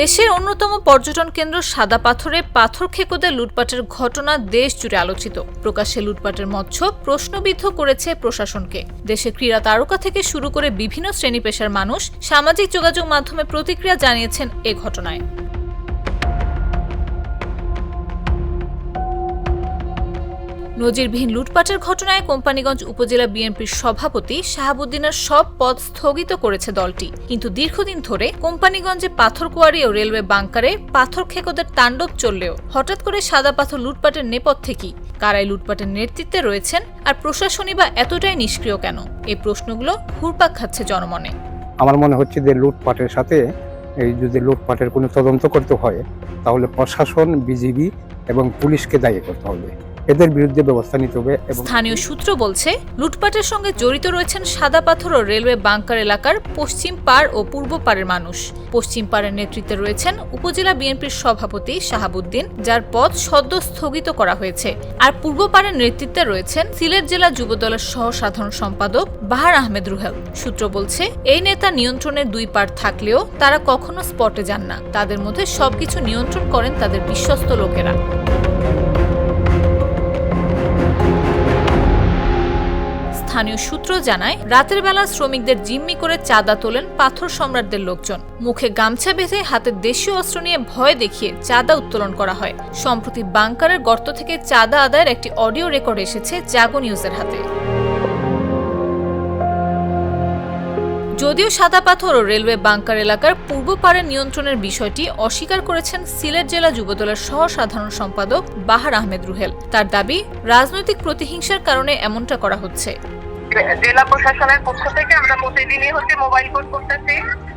দেশের অন্যতম পর্যটন কেন্দ্র সাদা পাথরে পাথর খেকোদের লুটপাটের ঘটনা দেশ জুড়ে আলোচিত। প্রকাশ্যে লুটপাটের মৎস্য প্রশ্নবিদ্ধ করেছে প্রশাসনকে। দেশে ক্রীড়া তারকা থেকে শুরু করে বিভিন্ন শ্রেণি পেশার মানুষ সামাজিক যোগাযোগ মাধ্যমে প্রতিক্রিয়া জানিয়েছেন এ ঘটনায়। নজিরবিহীন লুটপাটের ঘটনায় কোম্পানিগঞ্জ উপজেলা বিএনপির সভাপতি শাহাবুদ্দিনের সব পদ স্থগিত করেছে দলটি। কিন্তু দীর্ঘদিন ধরে কোম্পানিগঞ্জে পাথর কোয়ারি ও রেলওয়ে বাংকারে পাথর খেকোদের তাণ্ডব চললেও হঠাৎ করে সাদা পাথর লুটপাটের নেপথ্যে কি? কারাই লুটপাটের নেতৃত্বে রয়েছেন আর প্রশাসনই বা এতটাই নিষ্ক্রিয় কেন? এই প্রশ্নগুলো ঘুরপাক খাচ্ছে জনমনে। আমার মনে হচ্ছে যে লুটপাটের সাথে এই যদি লুটপাটের কোনো তদন্ত করতে হয়, তাহলে প্রশাসন, বিজিবি এবং পুলিশকে দায়ী করতে হবে। এদের বিরুদ্ধে ব্যবস্থা নিতে হবে স্থানীয় সূত্র বলছে, লুটপাটের সঙ্গে জড়িত রয়েছেন সাদা পাথর ও রেলওয়ে বাংকার এলাকার পশ্চিম পার ও পূর্ব পাড়ের মানুষ। পশ্চিম পাড়ের নেতৃত্বে রয়েছেন উপজেলা বিএনপির সভাপতি শাহাবুদ্দিন, যার পদ সদ্য স্থগিত করা হয়েছে। আর পূর্ব পাড়ের নেতৃত্বে রয়েছেন সিলেট জেলা যুব দলের সহ সাধারণ সম্পাদক বাহার আহমেদ রুহেল। সূত্র বলছে, এই নেতা নিয়ন্ত্রণের দুই পাড় থাকলেও তারা কখনো স্পটে যান না। তাদের মধ্যে সবকিছু নিয়ন্ত্রণ করেন তাদের বিশ্বস্ত লোকেরা। স্থানীয় সূত্র জানায়, রাতের বেলা শ্রমিকদের জিম্মি করে চাঁদা তোলেন পাথর সম্রাটদের লোকজন। মুখে গামছা বেঁধে হাতে দেশীয় অস্ত্র নিয়ে ভয় দেখিয়ে চাঁদা উত্তোলন করা হয়। সম্প্রতি বাংকারের গর্ত থেকে চাঁদা আদায়ের একটি অডিও রেকর্ড এসেছে জাগো নিউজের হাতে। যদিও সাদা পাথর ও রেলওয়ে বাংকার এলাকার পূর্ব পাড়ের নিয়ন্ত্রণের বিষয়টি অস্বীকার করেছেন সিলেট জেলা যুবদলের সহ সাধারণ সম্পাদক বাহার আহমেদ রুহেল। তার দাবি, রাজনৈতিক প্রতিহিংসার কারণে এমনটা করা হচ্ছে। জেলা প্রশাসনের পক্ষ থেকে আমরা প্রতিদিনই হচ্ছে মোবাইল কোর্ট করতেছি।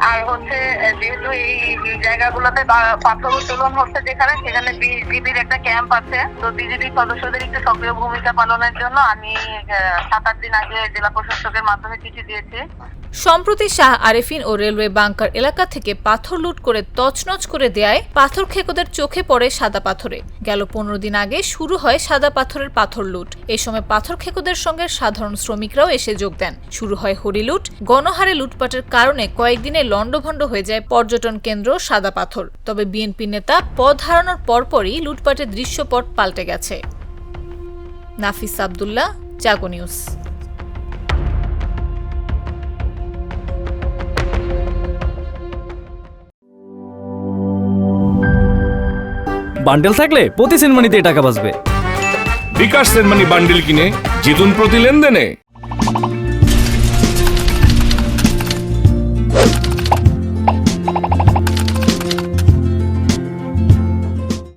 আর হচ্ছে যেহেতু এই জায়গাগুলোতে পাথর উত্তোলন হচ্ছে যেখানে, সেখানে একটা ক্যাম্প আছে। তো সদস্যদের একটু সক্রিয় ভূমিকা পালনের জন্য আমি সাত আট দিন আগে জেলা প্রশাসকের মাধ্যমে চিঠি দিয়েছি। সম্প্রতি শাহ আরেফিন ও রেলওয়ে বাংকার এলাকা থেকে পাথর লুট করে তছনছ করে দেয়ায় পাথর খেকোদের চোখে পড়ে সাদা পাথরে। গেল পনেরো দিন আগে শুরু হয় সাদা পাথরের পাথর লুট। এ সময় পাথর খেকোদের সঙ্গে সাধারণ শ্রমিকরাও এসে যোগ দেন। শুরু হয় হরিলুট। গণহারে লুটপাটের কারণে কয়েকদিনে লণ্ডভণ্ড হয়ে যায় পর্যটন কেন্দ্র সাদা পাথর। তবে বিএনপি নেতা পদ হারানোর পরপরই লুটপাটের দৃশ্যপট পাল্টে গেছে। নাফিস আবদুল্লাহ জাগো নিউজ। বান্ডেল থাকলে প্রতি সেনমানিতে টাকা বাঁচবে। বিকাশ সেনমানি বান্ডিল কিনে জিতুন প্রতি লেনদেনে।